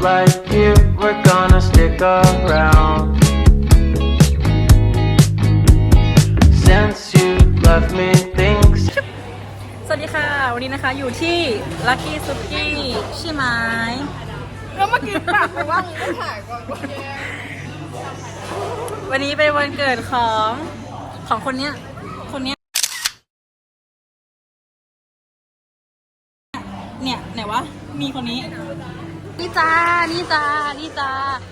like here, we're gonna stick around. Since you left me, things สวัสดีค่ะ วันนี้นะคะอยู่ที่ Lucky s u k i ใช่ไหมแล้วเมื่อกี้ปากไปว่าไม่ถ่ายก่อนวันนี้เป็นวันเกิดของของคนเนี้ย คนเนี้ย เนี่ย ไหนวะ มีคนนี้ นี่จ้า นี่จ้า นี่จ้า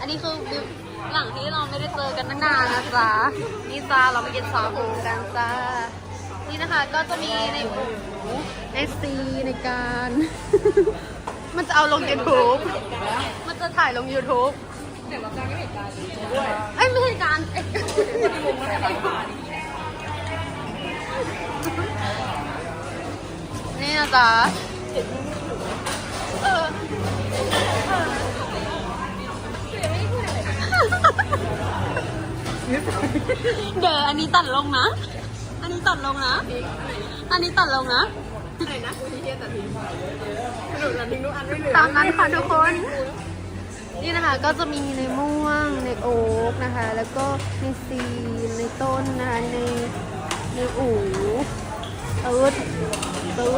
อันนี้คือวิวหลังที่เราไม่ได้เจอกันตั้งนานนะจ๊ะนี่จ้า เรามากินซาบูกันจ้า นี่นะคะก็จะมีในอูในซีในการ มันจะเอาลง YouTube มันจะถ่ายลง YouTube เดี๋ยวการไม่เห็นการเอ้ยไม่ใช่การเอ้ยนี่นะจ๊ะเออ เดี๋ยวอันนี้ตัดลงนะ อันนี้ตัดลงนะ อันนี้ตัดลงนะอะไรนะตามนั้นค่ะทุกคน นี่นะคะก็จะมีในม่วงในโอ๊กนะคะ แล้วก็ในซีนในต้นนะคะในในอู๋ตืดตื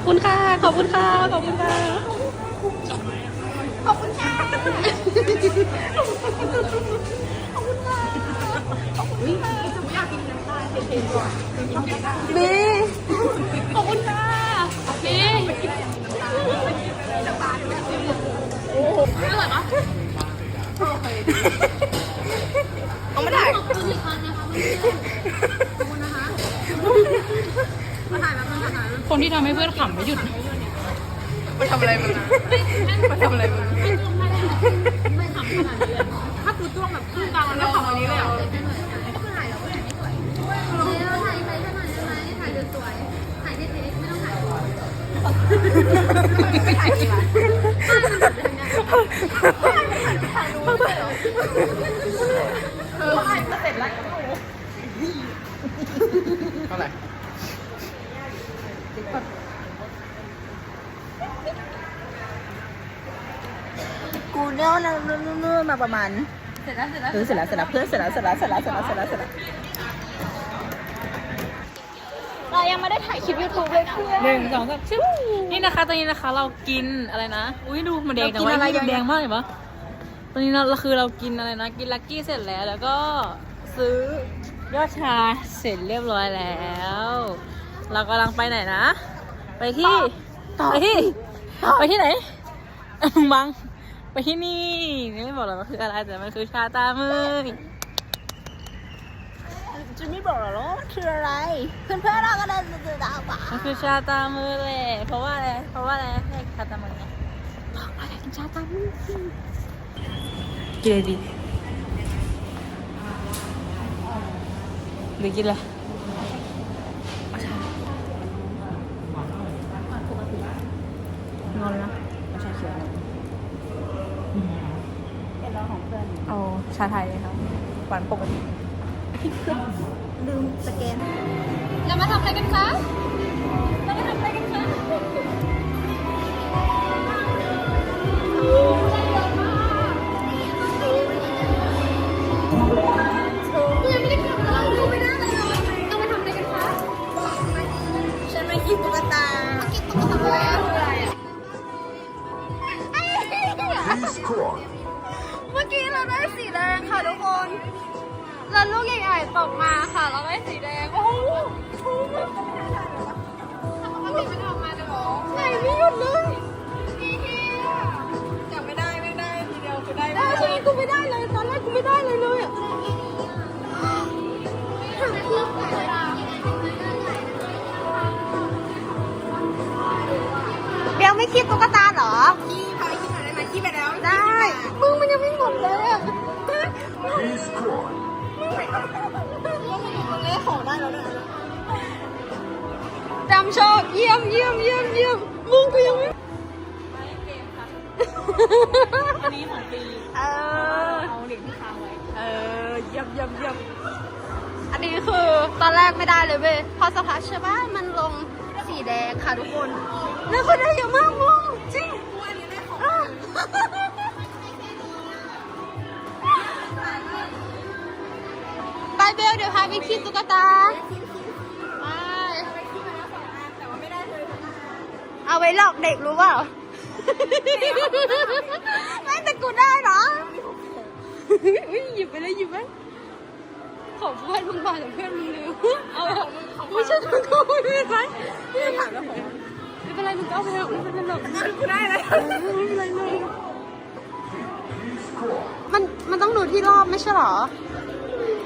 อบคุณค่ะ ขอบคุณค่ะ ขอบคุณค่ะบีขอบคุณค่ะบีอร่อยปะเอาไม่ได้ขอบคุณนะคะขอบคุณนะคะมาถ่ายแบบมาถ่ายแบบ คนที่ทำให้เพื่อนขำไม่หยุดไม่ทำอะไรมันไม่ทำอะไรมันไม่ทำขนาดนี้เลยถ้ากูจ้วงแบบครึ่งกลางแล้วทำอันนี้เลยเหรอถ่ายแล้วถ่ายไม่สวยถ่ายใครถ่ายได้ไหมถ่ายสวยถ่ายเท่ๆไม่ต้องถ่ายไม่ถ่ายกี่วันเออถ่ายเสร็จแล้วเท่าไหร่ กูเน่านะนู่นมาประมาณเสร็จแล้วเสร็จแล้วเออเสร็จแล้วเสร็จแล้วเพื่อนเสร็จแล้วเสร็จแล้วเสร็จแล้วเสร็จแล้วเสร็จแล้วเสร็จแล้วเรายังไม่ได้ถ่ายคลิป YouTube เลยเพื่อนหนึ่งสองสามชิบนี่นะคะ ตอนนี้นะคะ เรากินอะไรนะ อุ้ยดูมันแดงแต่ว่านี่มันแดงมากเห็นปะตอนนี้เราเราคือเรากินอะไรนะ กินลักกี้เสร็จแล้ว แล้วก็ซื้อยอดชาเสร็จเรียบร้อยแล้ว เรากำลังไปไหนนะ ไปที่ ไปที่ ไปที่ไหนมึงบัง ไปที่นี่ไม่บอกหรอกว่าคืออะไรแต่มันคือชาตามือจะไม่บอกหรอกว่ามันคืออะไร เพื่อนเพื่อนเราก็ได้ดูดาวป่ะมันคือชาตามือเลยเพราะว่าอะไร เพราะว่าอะไรให้ชาตามือไงอะไรกันชาตามือกินอะไรดีหรือกินอะไร นอนนะเอาชาเขียวเอาชาไทยเลยครับหวานปกติลืมสแกนเรามาทำอะไรกันคะ แล้วลูกใหญ่ๆตกมาค่ะ เราได้สีแดง โอ้โหปกติมันออกมาจะบอกไหนไม่หยุดเลยนี่เฮียจับไม่ได้ไม่ได้ทีเดียวคือได้ได้ใช่ไหมกูไม่ได้เลย ตอนแรกกูไม่ได้เลยเลยอะเบลไม่คิดตุ๊กตาเหรอ ขี้พาไปขี้หน่อยได้ไหมขี้ไปแล้ว ได้ มึงมันยังไม่หมดเลยอะมัน จำโชคเยี่ยมเยี่ยมเยี่ยมเยี่ยมมึงกูยังไม่อันนี้ของปีเออเอาเด็กที่ค้างไว้ เออเยี่ยมเยี่ยมเยี่ยมอันนี้คือตอนแรกไม่ได้เลยเว้ยพอสักพักใช่ปะมันลงสีแดงค่ะทุกคน แล้วก็ได้เยอะมากมึงจริงเออไป เบลเดี๋ยวพาไปคิดตุ๊กตาไปเอาไว้หลอกเด็กรู้เปล่าไม่แต่กูได้เหรออุ้ยหยิบไปเลยหยิบไปของเพื่อนมึงก่อนเดี๋ยวเพื่อนมึงลืมเอาของมึงไม่ใช่ของกูไม่เป็นไรไม่เป็นไรไม่เป็นไรมึงก็เอาไปเถอะไม่เป็นไรหรอกกูได้เลยไม่เป็นไรเลยมันมันต้องดูที่รอบไม่ใช่เหรอ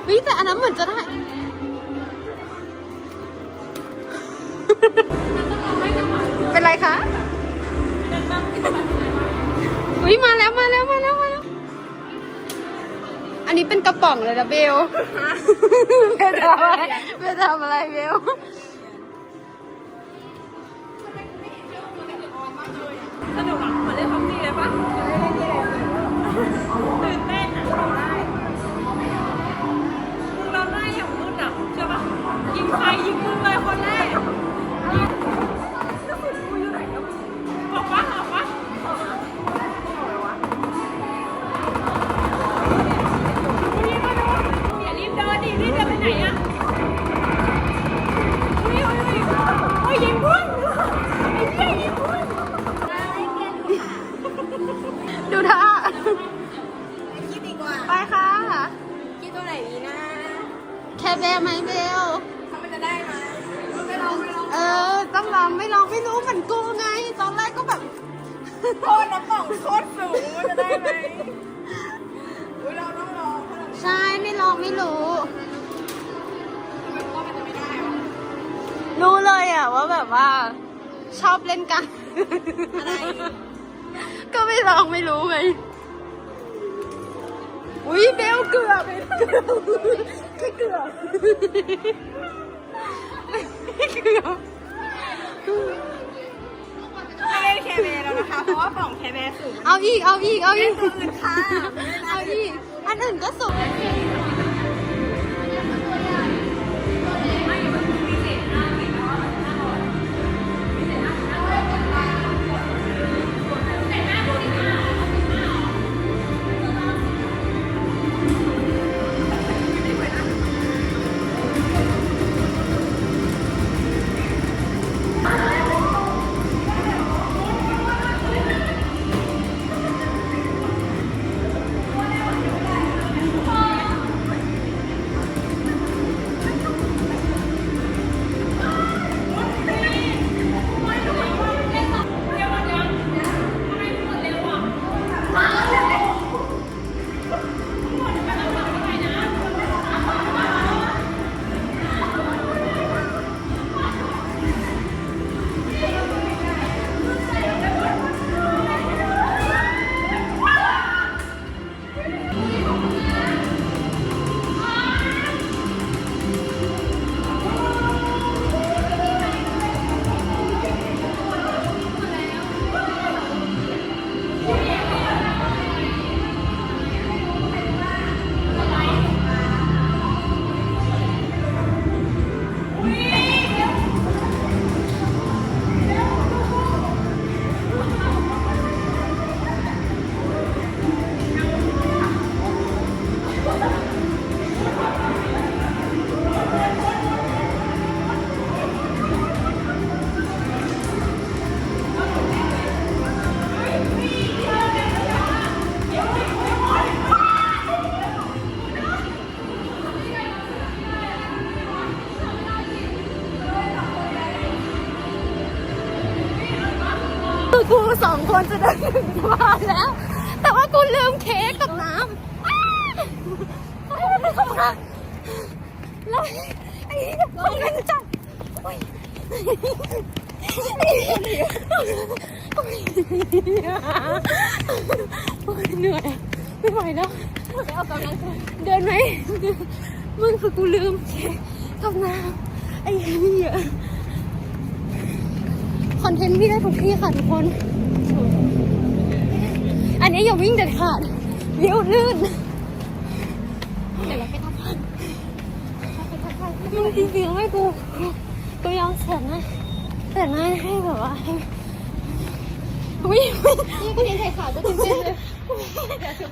เฮ้ยแต่อันนั้นเหมือนจะได้ เป็นไรคะอุ้ยมาแล้วมาแล้วมาแล้วมาแล้ว อันนี้เป็นกระป๋องเลยนะเบลเบลทำอะไรเบลทำอะไรเบลสนุกอะเหมือนเล่นฮอกกี้เลยปะ ใครยิงมึงเลยคนแรกยิงกระสุนกูอยู่ไหนก็ไม่รู้บอกว่าบอกว่าอย่ารีบเดินดิรีบเดินไปไหนอะอุ้ยอุ้ยอุ้ยโอ้ยยิงพุ่งไอ้เหี้ยยิงพุ่งดูท่าคิดดีกว่า ไปค่ะ คิดตัวไหนดีนะ แค่เบลไหมเบลถ้ามันจะ ได้ไหมไม่ลองไม่ลองเออ ต้องลองไม่ลองไม่รู้เหมือนกูไง ตอนแรกก็แบบโคตรน้ำป่องโคตรสูงมันจะได้ไหมอุ้ยเราต้องลองถ้าเราใช่ไม่ลองไม่รู้ไม่รู้ว่ามันจะไม่ได้หรอรู้เลยอะว่าแบบว่า ชอบเล่นกัน อะไร ก็ไม่ลองไม่รู้ไง อุ้ยเบลเกือบเกือบแค่เกือบ เกือบไม่เล่นแคเบแล้วนะคะ เพราะว่าป่องแคเบสูงเอาอีก เอาอีก เอาอีก ตัวอื่นค่ะ เอาอีก อันอื่นก็สูง จะเดินถึงบ้านแล้ว แต่ว่ากูลืมเค้กกับน้ำอ้าไม่ทำงานแล้วไอ้คนนั้นจัดโอ๊ยโอ๊ยโอ๊ยเหนื่อยไม่ไหวแล้วเอากำลังเดินไหมมึงคือกูลืมเค้กกับน้ำไอ้เหี้ยคอนเทนต์พี่ได้ทุกที่ค่ะทุกคน นี้อย่าวิ่งเด็ดขาดเลี้ยวลื่นเดี๋ยวเราไปทำพันมึงจริงๆให้กูกูยอมเสียน้าเสียน้าให้แบบว่าวิ่งนี่กูยังใส่ขาจะตื่นเต้นเลยเดี๋ยวเสีย